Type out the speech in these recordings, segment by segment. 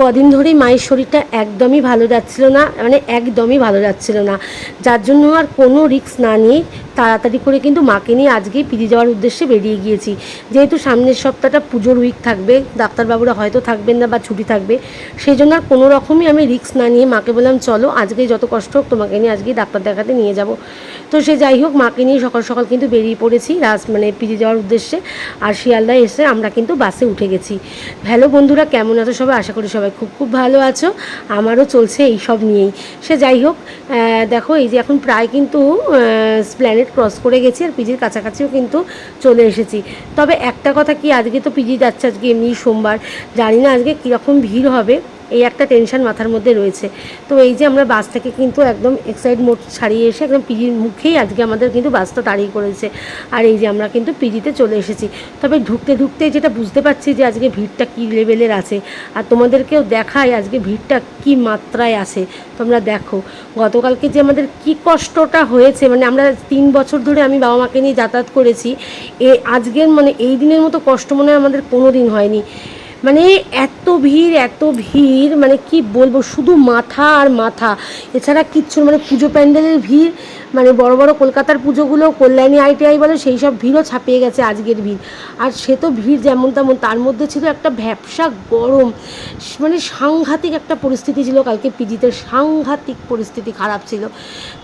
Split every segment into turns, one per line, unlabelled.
কদিন ধরেই মায়ের শরীরটা একদমই ভালো যাচ্ছিল না মানে একদমই ভালো যাচ্ছিল না। যার জন্য আর কোনো রিস্ক না নিয়ে তাড়াতাড়ি করে কিন্তু মাকে নিয়ে আজকেই পিজি যাওয়ার উদ্দেশ্যে বেরিয়ে গিয়েছি। যেহেতু সামনের সপ্তাহটা পুজোর উইক থাকবে, ডাক্তারবাবুরা হয়তো থাকবেন না বা ছুটি থাকবে সেই জন্য আর কোনো রকমই আমি রিস্ক না নিয়ে মাকে বললাম, চলো, আজকেই যত কষ্ট হোক তোমাকে নিয়ে আজকেই ডাক্তার দেখাতে নিয়ে যাব। তো সে যাই হোক, মাকে নিয়ে সকাল সকাল কিন্তু বেরিয়ে পড়েছি রাস মানে পিজি যাওয়ার উদ্দেশ্যে। আর শিয়ালদায় এসে আমরা কিন্তু বাসে উঠে গেছি। হ্যালো বন্ধুরা, কেমন আছো সবাই? আশা করি সবাই খুব খুব ভালো আছো। আমারও চলছে এই সব নিয়েই। সে যাই হোক দেখো, এই যে এখন প্রায় কিন্তু স্প্ল্যানেট ক্রস করে গেছি আর পিজির কাছাকাছিও কিন্তু চলে এসেছি। তবে একটা কথা কি, আজকে তো পিজি যাচ্ছে, আজকে এমনি সোমবার। জানি না আজকে কীরকম ভিড় হবে। এই একটা টেনশন মাথার মধ্যে রয়েছে। তো এই যে আমরা বাস থেকে কিন্তু একদম এক্সাইড মোড ছাড়িয়ে এসে একদম পিজির মুখেই আজকে আমাদের কিন্তু বাসটা দাঁড়িয়ে করেছে। আর এই যে আমরা কিন্তু পিজিতে চলে এসেছি। তবে ঢুকতে ঢুকতে যেটা বুঝতে পারছি যে আজকে ভিড়টা কী লেভেলের আছে। আর তোমাদেরকেও দেখায় আজকে ভিড়টা কী মাত্রায় আছে। তোমরা দেখো, গতকালকে যে আমাদের কি কষ্টটা হয়েছে মানে আমরা তিন বছর ধরে আমি বাবা মাকে নিয়ে যাতায়াত করেছি। এ আজকের মানে এই দিনের মতো কষ্ট মনে হয় আমাদের কোনো দিন হয়নি। মানে এত ভিড় এত ভিড় মানে কি বলব, শুধু মাথা আর মাথা। এছাড়া কিচ্ছু মানে পুজো প্যান্ডেলের ভিড় মানে বড় বড় কলকাতার পুজোগুলো, কল্যাণী আইটিআই বলে, সেই সব ভিড়ও ছাপিয়ে গেছে আজকের ভিড়। আর সে তো ভিড় যেমন তেমন, তার মধ্যে ছিল একটা ভ্যাবসা গরম মানে সাংঘাতিক একটা পরিস্থিতি ছিল কালকে পিজিতে, সাংঘাতিক পরিস্থিতি খারাপ ছিল।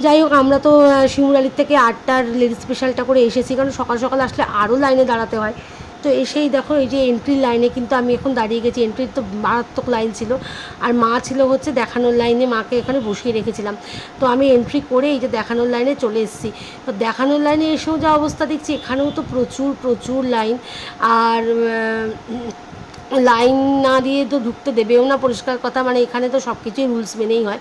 যাই হোক, আমরা তো শিমুরালির থেকে আটটার লেডিস স্পেশালটা করে এসেছি, কারণ সকাল সকাল আসলে আরও লাইনে দাঁড়াতে হয়। তো এসেই দেখো এই যে এন্ট্রি লাইনে কিন্তু আমি এখন দাঁড়িয়ে গেছি। এন্ট্রির তো মারাত্মক লাইন ছিল। আর মা ছিল হচ্ছে দেখানোর লাইনে মাকে এখানে বসিয়ে রেখেছিলাম। তো আমি এন্ট্রি করে এই যে দেখানোর লাইনে চলে এসেছি। তো দেখানোর লাইনে এসেও যা অবস্থা দেখছি, এখানেও তো প্রচুর প্রচুর লাইন আর লাইন না দিয়ে তো ঢুকতে দেবেও না পরিষ্কার কথা মানে এখানে তো সব কিছুই রুলস মেনেই হয়।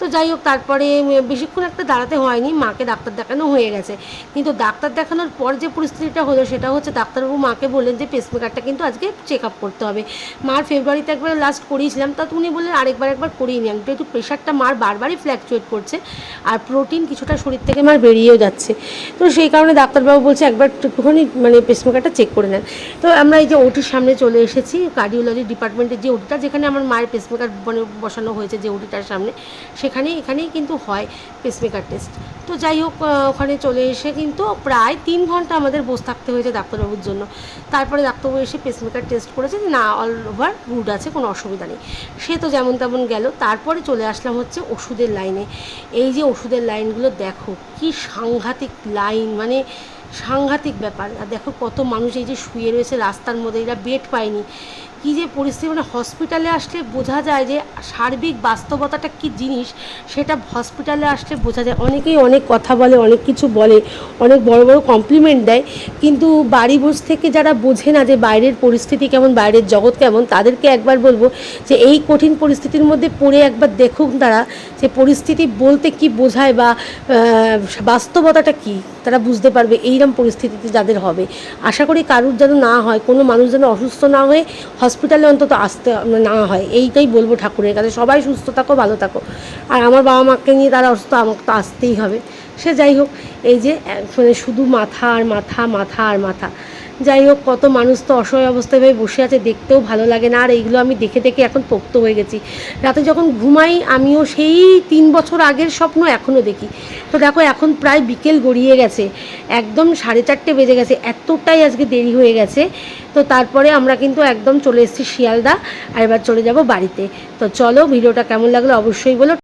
তো যাই হোক, তারপরে বেশিক্ষণ একটা দাঁড়াতে হয়নি, মাকে ডাক্তার দেখানো হয়ে গেছে। কিন্তু ডাক্তার দেখানোর পর যে পরিস্থিতিটা হলো, সেটা হচ্ছে ডাক্তারবাবু মাকে বললেন যে পেসমেকারটা কিন্তু আজকে চেক আপ করতে হবে। মার ফেব্রুয়ারিতে একবার লাস্ট করিয়েছিলাম, তা উনি বললেন আরেকবার, একবার করিয়ে নিন যেহেতু প্রেশারটা মার বারবারই ফ্ল্যাকচুয়েট করছে, আর প্রোটিন কিছুটা শরীর থেকে মার বেরিয়েও যাচ্ছে। তো সেই কারণে ডাক্তারবাবু বলছে, একবার একটুখানি মানে পেসমেকারটা চেক করে নেন। তো আমরা এই যে ওটির সামনে চলে এসেছি কার্ডিওলজি ডিপার্টমেন্টের যে ওটিটা যেখানে আমার মায়ের পেসমেকার মানে বসানো হয়েছে যে ওটিটার সামনে সেখানে এখানেই কিন্তু হয় পেসমেকার টেস্ট তো যাই হোক ওখানে চলে এসে কিন্তু প্রায় তিন ঘণ্টা আমাদের বসে থাকতে হয়েছে ডাক্তারবাবুর জন্য। তারপরে ডাক্তারবাবু এসে পেসমেকার টেস্ট করেছে যে না অল ওভার গুড আছে, কোনো অসুবিধা নেই। সে তো যেমন তেমন গেল। তারপরে চলে আসলাম হচ্ছে ওষুধের লাইনে। এই যে ওষুধের লাইনগুলো দেখো, কি সাংঘাতিক লাইন মানে সাংঘাতিক ব্যাপার। আর দেখো কত মানুষ এই যে শুয়ে রয়েছে রাস্তার মধ্যে, এরা বেড পায়নি। কী যে পরিস্থিতি মানে হসপিটালে আসলে বোঝা যায় যে সার্বিক বাস্তবতাটা কী জিনিস সেটা হসপিটালে আসলে বোঝা যায়। অনেকেই অনেক কথা বলে, অনেক কিছু বলে, অনেক বড় বড় কমপ্লিমেন্ট দেয়। কিন্তু বাড়ি বসে থেকে যারা বোঝে না যে বাইরের পরিস্থিতি কেমন, বাইরের জগৎ কেমন, তাদেরকে একবার বলব যে এই কঠিন পরিস্থিতির মধ্যে পড়ে একবার দেখুক তারা যে পরিস্থিতি বলতে কি বোঝায় বা বাস্তবতাটা কি, তারা বুঝতে পারবে এইরকম পরিস্থিতিতে যাদের হবে। আশা করি কারুর যেন না হয়, কোনো মানুষ যেন অসুস্থ না হয়ে হসপিটালে অন্তত আসতে না হয়, এইটাই বলব ঠাকুরের কাছে সবাই সুস্থ থাকো, ভালো থাকো। আর আমার বাবা মাকে নিয়ে তারা অসুস্থ, আমাকে তো আসতেই হবে। সে যাই হোক, এই যে মানে শুধু মাথা আর মাথা মাথা আর মাথা। যাই হোক, কত মানুষ তো অসহায় অবস্থায় ভাবে বসে আছে, দেখতেও ভালো লাগে না। আর এইগুলো আমি দেখে দেখে এখন পোক্ত হয়ে গেছি। রাতে যখন ঘুমাই, আমিও সেই তিন বছর আগের স্বপ্ন এখনও দেখি। তো দেখো, এখন প্রায় বিকেল গড়িয়ে গেছে। একদম সাড়ে চারটে বেজে গেছে। এতটাই আজকে দেরি হয়ে গেছে। তো তারপরে আমরা কিন্তু একদম চলে এসেছি শিয়ালদা। আর এবার চলে যাব বাড়িতে। তো চলো, ভিডিওটা কেমন লাগল অবশ্যই বলো।